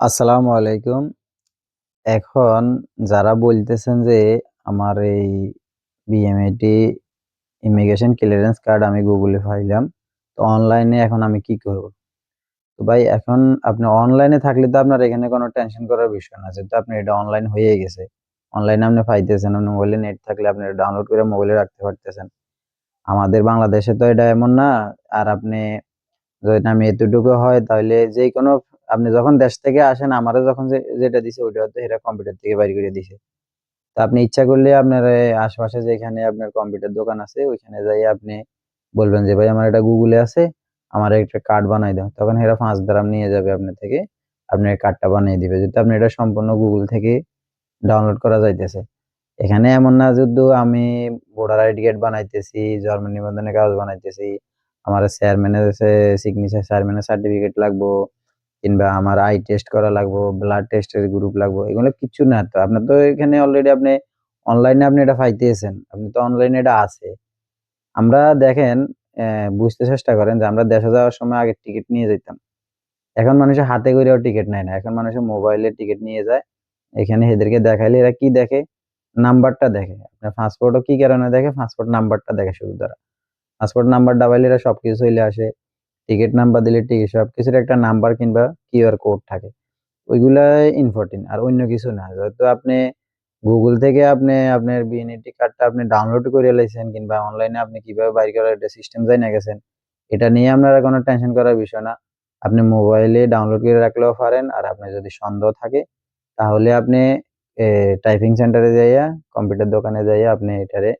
আসসালামু আলাইকুম। এখন যারা বলতেছেন যে আমার এই বিএমএটি ইমিগ্রেশন ক্লিয়ারেন্স কার্ড আমি গুগলে পাইলাম। তো অনলাইনে এখন আমি কি করব? তো ভাই এখন আপনি অনলাইনে থাকলে তো আপনার এখানে কোনো টেনশন করার বিষয় না। যেহেতু আপনি এটা অনলাইন হয়ে গেছে। অনলাইনে আপনি পাইতেছেন, আপনার মোবাইলে নেট থাকলে আপনি ডাউনলোড করে মোবাইলে রাখতে পারতেছেন। আমাদের বাংলাদেশে তো এটা এমন না। আর আপনি যদি আমি এতটুকু হয় তাহলে যেকোনো আপনি যখন দেশ থেকে আসেন আমারও যখন যেটা দিছে ওইটা হয়তো এরা কম্পিউটার থেকে বাইর করে দিছে। তো আপনি ইচ্ছা করলে আপনার আশেপাশে যেখানে আপনার কম্পিউটার দোকান আছে ওইখানে যাই আপনি বলবেন যে, "ভাই আমার এটা গুগলে আছে, আমার একটা কার্ড বানাই দাও।" তখন এরা ৫ দিরহাম নিয়ে যাবে আপনার থেকে। আপনার কার্ডটা বানিয়ে দিবে। যেহেতু আপনি এটা সম্পূর্ণ গুগল থেকে ডাউনলোড করা যাইতেছে। এখানে এমন না যদ্দু আমি ভোটার আইডি কার্ড বানাইতেছি, জন্ম নিবন্ধনের কাগজ বানাইতেছি, আমার চেয়ারম্যানের সিগনেচার চেয়ারম্যানের সার্টিফিকেট লাগবো কিংবা আমার আই টেস্ট করা লাগবো, ব্লাড টেস্টের গ্রুপ লাগবো। এগুলো কিচ্ছু না তো। আপনার তো এখানে অলরেডি আপনি অনলাইনে আপনি এটা পাইতেছেন। আপনি তো অনলাইনে এটা আছে। আমরা দেখেন বুঝতে চেষ্টা করেন যে আমরা দেশে যাওয়ার সময় আগে টিকিট নিয়ে যেতাম এখন মানুষের হাতে কইরাও টিকিট নেয় না। এখন মানুষের মোবাইলে টিকিট নিয়ে যায়। এখানে এদেরকে দেখাইলে এরা কি দেখে? নাম্বারটা দেখে। আপনার পাসপোর্টও কি কারণে দেখে? পাসপোর্ট নাম্বারটা দেখে শুধু তারা। পাসপোর্ট নাম্বার ডাবাইলে এরা সবকিছু চইলে আসে। টিকিট নাম্বার দিলে টিকিট সব কিছুর একটা নাম্বার কিংবা কিউআর কোড থাকে। ওইগুলাই ইম্পোর্টেন্ট আর অন্য কিছু না। যেহেতু আপনি গুগল থেকে আপনি আপনার বিএনএটি কার্ডটা আপনি ডাউনলোড করে লাইছেন কিংবা অনলাইনে আপনি কীভাবে বাইর করার একটা সিস্টেম জাইনা গেছেন। এটা নিয়ে আপনারা কোনো টেনশন করার বিষয় না। আপনি মোবাইলে ডাউনলোড করে রাখলেও পারেন। আর আপনি যদি সন্দেহ থাকে তাহলে আপনি টাইপিং সেন্টারে যাইয়া কম্পিউটার দোকানে যাইয়া আপনি এটারে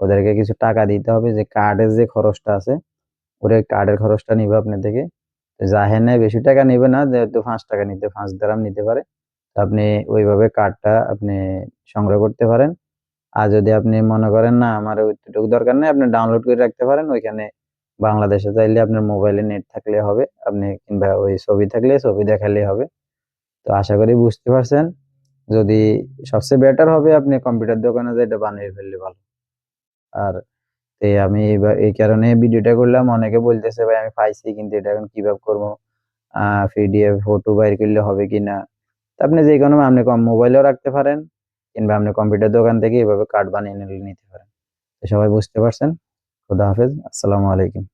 ওদেরকে কিছু টাকা দিতে হবে যে কার্ডের যে খরচটা আছে, ওরা কার্ডের খরচটা নিবে আপনার থেকে। জাহের নেয় বেশি টাকা নিবে না। যেহেতু পাঁচ টাকা নিতে ৫ দিরহাম নিতে পারে। আপনি ওইভাবে কার্ডটা আপনি সংগ্রহ করতে পারেন। আর যদি আপনি মনে করেন, না, আমার ওইটুকু দরকার নেই, আপনি ডাউনলোড করে রাখতে পারেন। ওইখানে বাংলাদেশে চাইলে আপনার মোবাইলে নেট থাকলে হবে। আপনি কিংবা ওই ছবি থাকলে ছবি দেখাইলেই হবে। তো আশা করি বুঝতে পারছেন। যদি সবচেয়ে বেটার হবে, আপনি কম্পিউটার দোকানে যেয়ে এটা বানিয়ে ফেললে ভালো। আর এ আমি এই কারণে ভিডিওটা করলাম। অনেকে বলতেছে, "ভাই আমি পাইছি কিন্তু এটা এখন কীভাবে করব? পিডিএফ ফটো বাইর করলে হবে কি না আপনি যে কোনো আপনি কম মোবাইলেও রাখতে পারেন কিংবা আপনি কম্পিউটার দোকান থেকে এভাবে কার্ড বানিয়ে নিতে পারেন। সবাই বুঝতে পারছেন। খোদা হাফেজ। আসসালামু আলাইকুম।